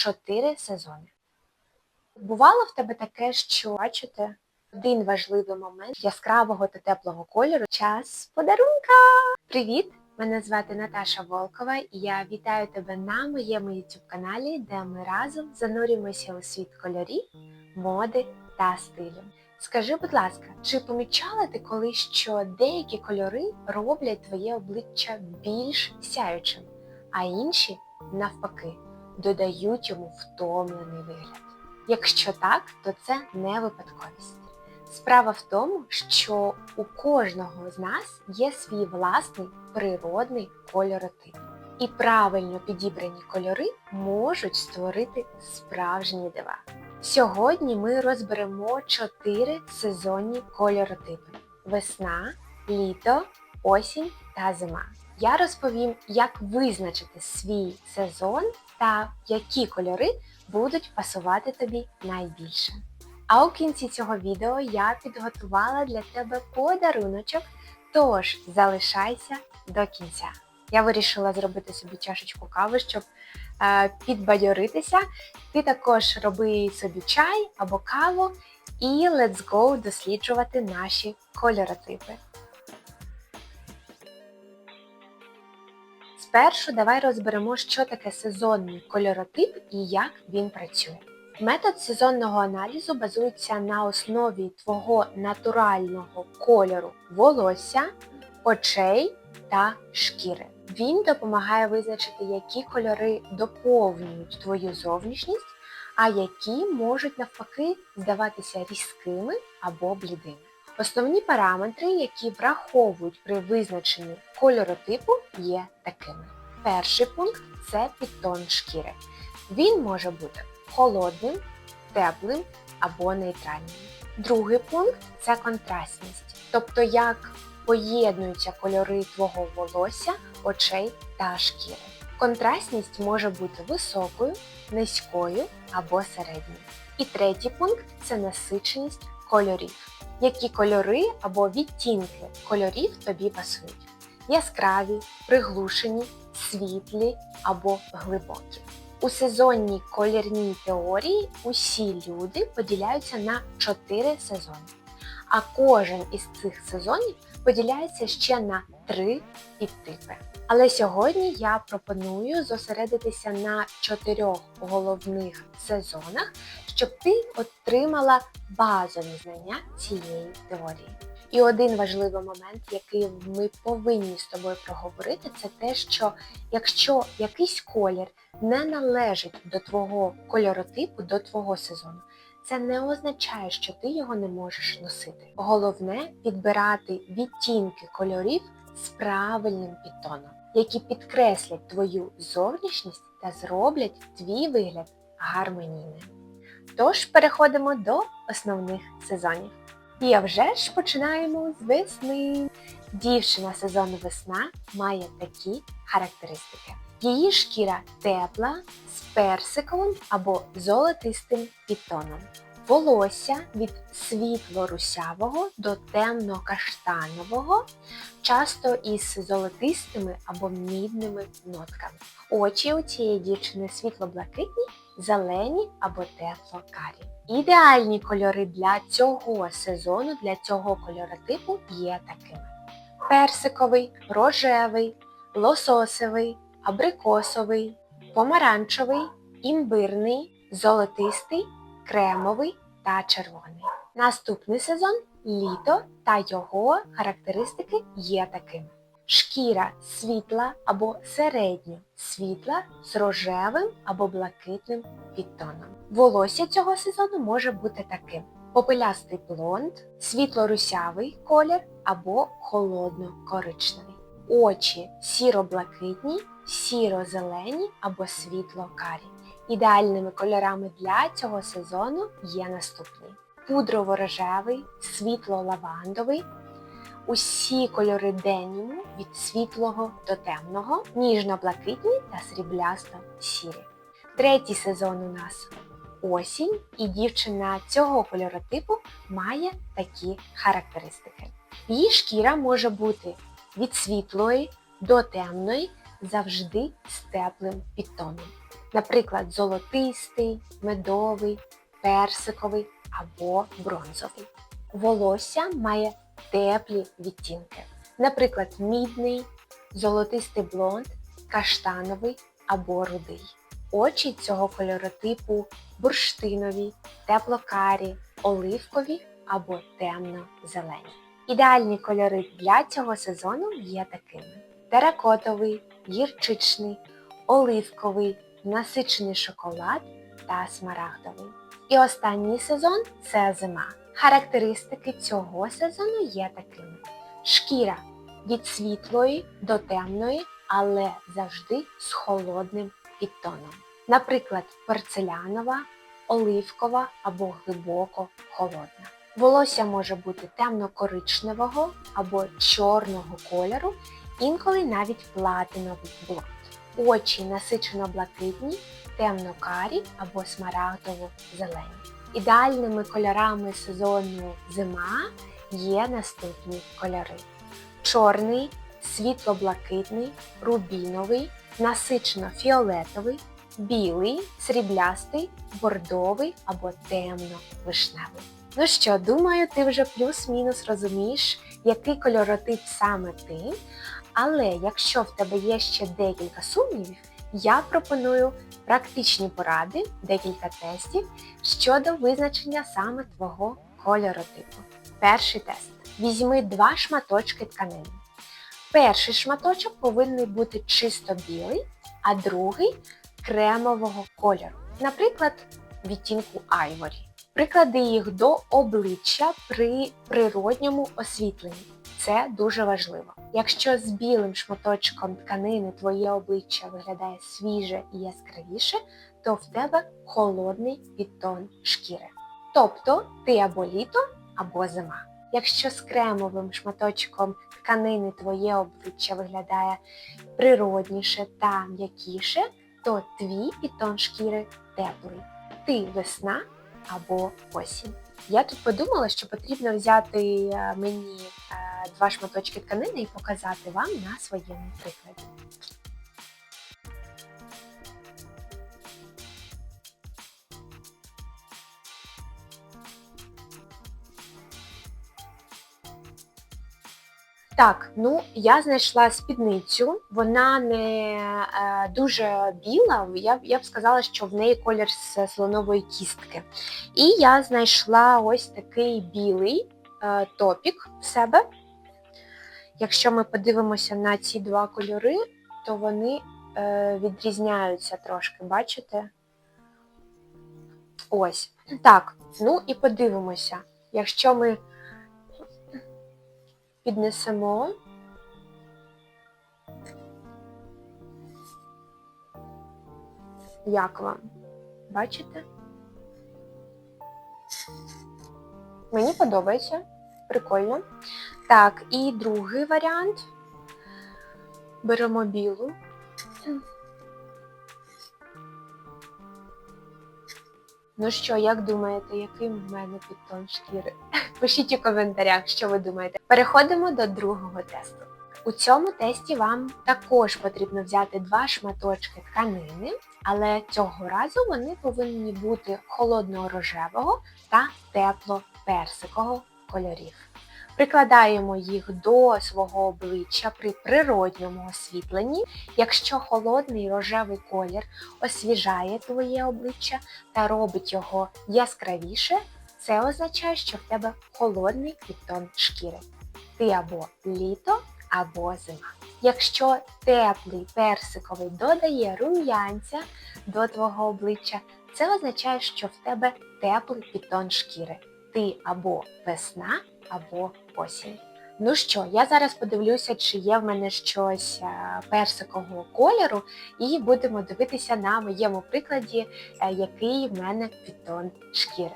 чотири сезони. Бувало в тебе таке, що бачите один важливий момент яскравого та теплого кольору час подарунка. Привіт! Мене звати Наташа Волкова і я вітаю тебе на моєму YouTube каналі, де ми разом занурюємося у світ кольорів, моди та стилю. Скажи, будь ласка, чи помічала ти колись, що деякі кольори роблять твоє обличчя більш сяючим, а інші, навпаки, додають йому втомлений вигляд? Якщо так, то це не випадковість. Справа в тому, що у кожного з нас є свій власний природний кольоротип. І правильно підібрані кольори можуть створити справжні дива. Сьогодні ми розберемо чотири сезонні кольоротипи: весна, літо, осінь та зима. Я розповім, як визначити свій сезон та які кольори будуть пасувати тобі найбільше. А у кінці цього відео я підготувала для тебе подаруночок, тож залишайся до кінця. Я вирішила зробити собі чашечку кави, щоб е, підбадьоритися. Ти також роби собі чай або каву і let's go досліджувати наші кольоротипи. Спершу давай розберемо, що таке сезонний кольоротип і як він працює. Метод сезонного аналізу базується на основі твого натурального кольору волосся, очей та шкіри. Він допомагає визначити, які кольори доповнюють твою зовнішність, а які можуть навпаки здаватися різкими або блідими. Основні параметри, які враховують при визначенні кольоротипу, є такими. Перший пункт це підтон шкіри. Він може бути холодним, теплим або нейтральним. Другий пункт це контрастність, тобто як поєднуються кольори твого волосся, очей та шкіри. Контрастність може бути високою, низькою або середньою. І третій пункт це насиченість кольорів. Які кольори або відтінки кольорів тобі пасують. Яскраві, приглушені, світлі або глибокі. У сезонній колірній теорії усі люди поділяються на чотири сезони, а кожен із цих сезонів поділяється ще на 3 підтипи. Але сьогодні я пропоную зосередитися на чотирьох головних сезонах, щоб ти отримала базові знання цієї теорії. І один важливий момент, який ми повинні з тобою проговорити, це те, що якщо якийсь колір не належить до твого кольоротипу, до твого сезону, це не означає, що ти його не можеш носити. Головне підбирати відтінки кольорів з правильним підтоном, які підкреслять твою зовнішність та зроблять твій вигляд гармонійним. Тож переходимо до основних сезонів. І а вже ж починаємо з весни. Дівчина сезону весна має такі характеристики. Її шкіра тепла, з персиковим або золотистим підтоном. Волосся від світло-русявого до темно-каштанового, часто із золотистими або мідними нотками. Очі у цієї дівчини світло-блакитні, зелені або тепло-карі. Ідеальні кольори для цього сезону, для цього кольоротипу є такими: персиковий, рожевий, лососевий, абрикосовий, помаранчевий, імбирний, золотистий, кремовий та червоний. Наступний сезон літо та його характеристики є такими. Шкіра світла або середньо світла з рожевим або блакитним підтоном. Волосся цього сезону може бути таким: попелястий блонд, світло-русявий колір або холодно-коричневий. Очі сіро-блакитні, сіро-зелені або світло-карі. Ідеальними кольорами для цього сезону є наступні: пудрово-рожевий, світло-лавандовий, усі кольори деніму від світлого до темного, ніжно-блакитні та сріблясто-сірі. Третій сезон у нас осінь, і дівчина цього кольоротипу має такі характеристики. Її шкіра може бути від світлої до темної, завжди з теплим підтоном. наприклад, золотистий, медовий, персиковий або бронзовий. Волосся має теплі відтінки, наприклад, мідний, золотистий блонд, каштановий або рудий. Очі цього кольоротипу бурштинові, теплокарі, оливкові або темно-зелені. Ідеальні кольори для цього сезону є такими: теракотовий, гірчичний, оливковий, насичений шоколад та смарагдовий. І останній сезон це зима. Характеристики цього сезону є такими: шкіра від світлої до темної, але завжди з холодним підтоном. Наприклад, порцелянова, оливкова або глибоко холодна. Волосся може бути темно-коричневого або чорного кольору, інколи навіть платиновий блонд. Очі насичено-блакитні, темно-карі або смарагдово-зелені. Ідеальними кольорами сезону зима є наступні кольори: чорний, світло-блакитний, рубіновий, насичено-фіолетовий, білий, сріблястий, бордовий або темно-вишневий. Ну що, думаю, ти вже плюс-мінус розумієш, який кольоротип саме ти. Але якщо в тебе є ще декілька сумнівів, я пропоную практичні поради, декілька тестів щодо визначення саме твого кольоротипу. Перший тест. Візьми два шматочки тканини. Перший шматочок повинен бути чисто білий, а другий кремового кольору. Наприклад, відтінку айворі. Приклади їх до обличчя при природньому освітленні. Це дуже важливо. Якщо з білим шматочком тканини твоє обличчя виглядає свіже і яскравіше, то в тебе холодний підтон шкіри. Тобто ти або літо, або зима. Якщо з кремовим шматочком тканини твоє обличчя виглядає природніше та м'якіше, то твій підтон шкіри теплий. Ти весна або осінь. Я тут подумала, що потрібно взяти е, мені е, два шматочки тканини і показати вам на своєму прикладі. Так, ну я знайшла спідницю, вона не е, дуже біла, я, я б сказала, що в неї колір з слонової кістки. І я знайшла ось такий білий е, топік в себе. Якщо ми подивимося на ці два кольори, то вони е, відрізняються трошки, бачите? Ось. Так, ну і подивимося. Якщо ми піднесемо. Як вам? Бачите? Мені подобається. Прикольно. Так, і другий варіант. Беремо білу. Ну що, як думаєте, який в мене підтон шкіри? Пишіть у коментарях, що ви думаєте. Переходимо до другого тесту. У цьому тесті вам також потрібно взяти два шматочки тканини, але цього разу вони повинні бути холодно-рожевого та тепло-персикового кольорів. Прикладаємо їх до свого обличчя при природньому освітленні. Якщо холодний рожевий колір освіжає твоє обличчя та робить його яскравіше, це означає, що в тебе холодний підтон шкіри. Ти або літо, або зима. Якщо теплий персиковий додає рум'янця до твого обличчя, це означає, що в тебе теплий підтон шкіри. Ти або весна, або осінь. Ну що, я зараз подивлюся, чи є в мене щось е, персикового кольору, і будемо дивитися на моєму прикладі, е, який в мене підтон шкіри.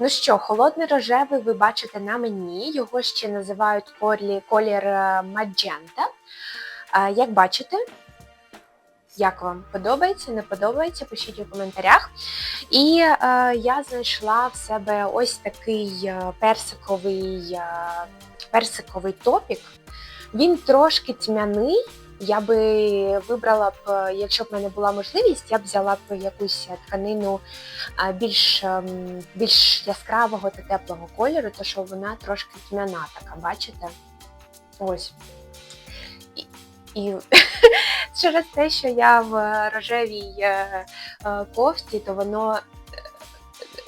Ну що, холодний рожевий ви бачите на мені, його ще називають колі, колір е, маджента. Як бачите, як вам подобається, не подобається, пишіть у коментарях. І е, я знайшла в себе ось такий е, персиковий, е, персиковий топік. Він трошки тьмяний, я би вибрала б, е, якщо б в мене була можливість, я б взяла б якусь тканину більш, ем, більш яскравого та теплого кольору, то що вона трошки тьмяна така, бачите? Ось. І, і через те, що я в рожевій е, е, кофті, то воно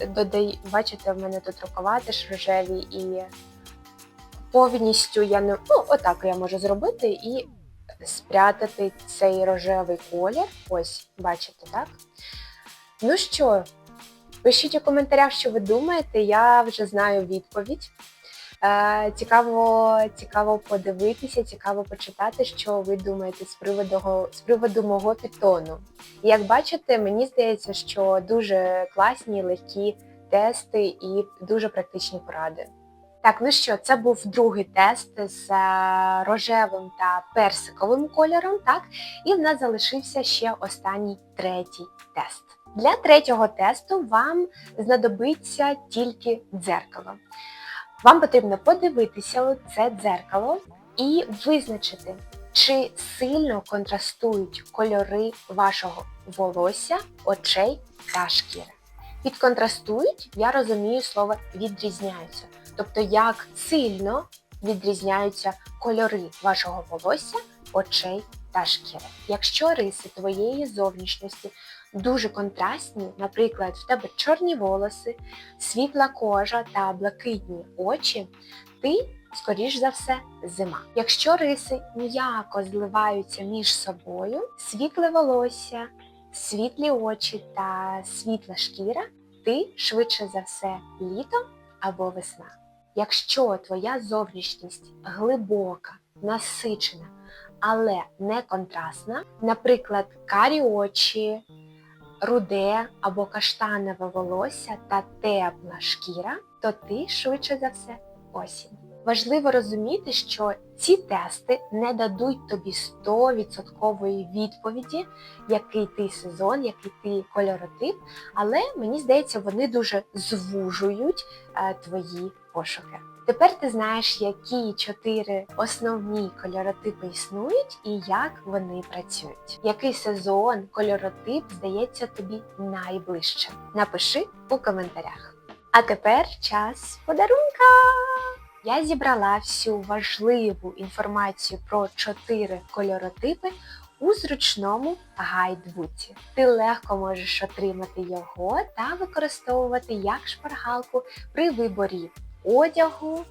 е, додає, бачите, в мене тут рукава теж рожеві і повністю я не. Ну, отак я можу зробити і спрятати цей рожевий колір. Ось, бачите, так? Ну що, пишіть у коментарях, що ви думаєте, я вже знаю відповідь. Е, Цікаво, цікаво подивитися, цікаво почитати, що ви думаєте з приводу, з приводу мого підтону. І як бачите, мені здається, що дуже класні, легкі тести і дуже практичні поради. Так, ну що, це був другий тест з е, рожевим та персиковим кольором, так? І в нас залишився ще останній третій тест. Для третього тесту вам знадобиться тільки дзеркало. Вам потрібно подивитися у це дзеркало і визначити, чи сильно контрастують кольори вашого волосся, очей та шкіри. Під контрастують, я розумію слово відрізняються. Тобто, як сильно відрізняються кольори вашого волосся, очей та шкіри. Якщо риси твоєї зовнішності дуже контрастні, наприклад, в тебе чорні волоси, світла кожа та блакитні очі, ти, скоріш за все, зима. Якщо риси м'яко зливаються між собою, світле волосся, світлі очі та світла шкіра, ти швидше за все літо або весна. Якщо твоя зовнішність глибока, насичена, але не контрастна, наприклад, карі очі, руде або каштанове волосся та тепла шкіра, то ти швидше за все осінь. Важливо розуміти, що ці тести не дадуть тобі 100% відповіді, який ти сезон, який ти кольоротип, але мені здається, вони дуже звужують е, твої пошуки. Тепер ти знаєш, які чотири основні кольоротипи існують і як вони працюють. Який сезон, кольоротип здається тобі найближчим? Напиши у коментарях. А тепер час подарунка! Я зібрала всю важливу інформацію про чотири кольоротипи у зручному гайдбуці. Ти легко можеш отримати його та використовувати як шпаргалку при виборі одягу,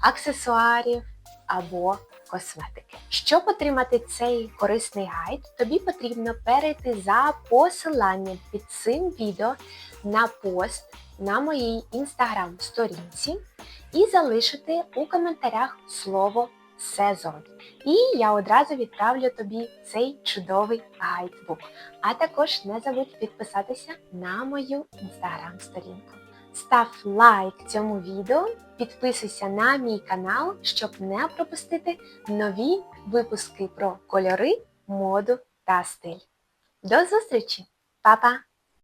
аксесуарів або косметики. Щоб отримати цей корисний гайд, тобі потрібно перейти за посиланням під цим відео на пост на моїй інстаграм-сторінці і залишити у коментарях слово сезон. І я одразу відправлю тобі цей чудовий гайдбук. А також не забудь підписатися на мою інстаграм-сторінку. Став лайк цьому відео, підписуйся на мій канал, щоб не пропустити нові випуски про кольори, моду та стиль. До зустрічі! Па-па!